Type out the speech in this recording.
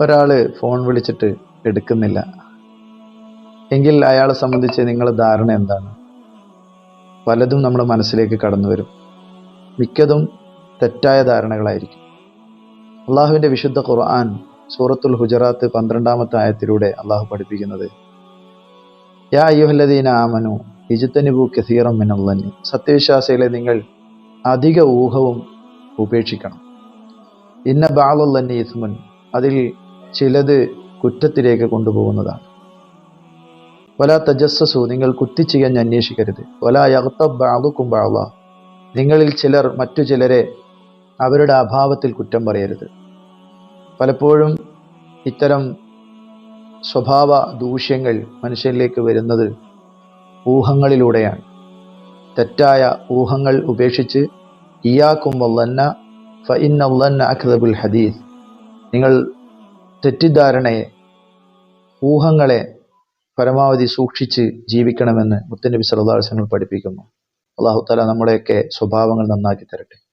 ഒരാൾ ഫോൺ വിളിച്ചിട്ട് എടുക്കുന്നില്ല. എങ്കിൽ അയാളെ സംബന്ധിച്ച് നിങ്ങളുടെ ധാരണ എന്താണ്? പലതും നമ്മുടെ മനസ്സിലേക്ക് കടന്നു വരും. മിക്കതും തെറ്റായ ധാരണകളായിരിക്കും. അള്ളാഹുവിന്റെ വിശുദ്ധ ഖുർആൻ സൂറത്തുൽ ഹുജറാത്ത് പന്ത്രണ്ടാമത്തെ ആയത്തിലൂടെ അള്ളാഹു പഠിപ്പിക്കുന്നത് യാ അയ്യുഹല്ലദീന ആമനു ഇജുത്തനിബു കസീറം മിനല്ലന്നി സത്യവിശ്വാസികളെ നിങ്ങൾ അധിക ഊഹവും ഉപേക്ഷിക്കണം. ഇന്ന ബാലുല്ലന്നി ഇസ്മുൻ. അതിൽ ചിലത് കുറ്റത്തിലേക്ക് കൊണ്ടുപോകുന്നതാണ്. വല തജസ്സസു നിങ്ങൾ കുത്തിച്ചികഞ്ഞ് അന്വേഷിക്കരുത്. വല യഗ്തബ് ബാലുക്കും ബാള നിങ്ങളിൽ ചിലർ മറ്റു ചിലരെ അവരുടെ അഭാവത്തിൽ കുറ്റം പറയരുത്. പലപ്പോഴും ഇത്തരം സ്വഭാവ ദൂഷ്യങ്ങൾ മനുഷ്യരിലേക്ക് വരുന്നത് ഊഹങ്ങളിലൂടെയാണ്. തെറ്റായ ഊഹങ്ങൾ ഉപേക്ഷിച്ച് ഇയാക്കും വല്ലന്ന ഫ ഇന്നല്ലന്ന അഖ്ദബുൽ ഹദീസ്. നിങ്ങൾ തെറ്റിദ്ധാരണയെ ഊഹങ്ങളെ പരമാവധി സൂക്ഷിച്ച് ജീവിക്കണമെന്ന് മുത്തനബി സല്ലല്ലാഹു അലൈഹി വസല്ലം പഠിപ്പിക്കുന്നു. അള്ളാഹു താല സ്വഭാവങ്ങൾ നന്നാക്കി തരട്ടെ.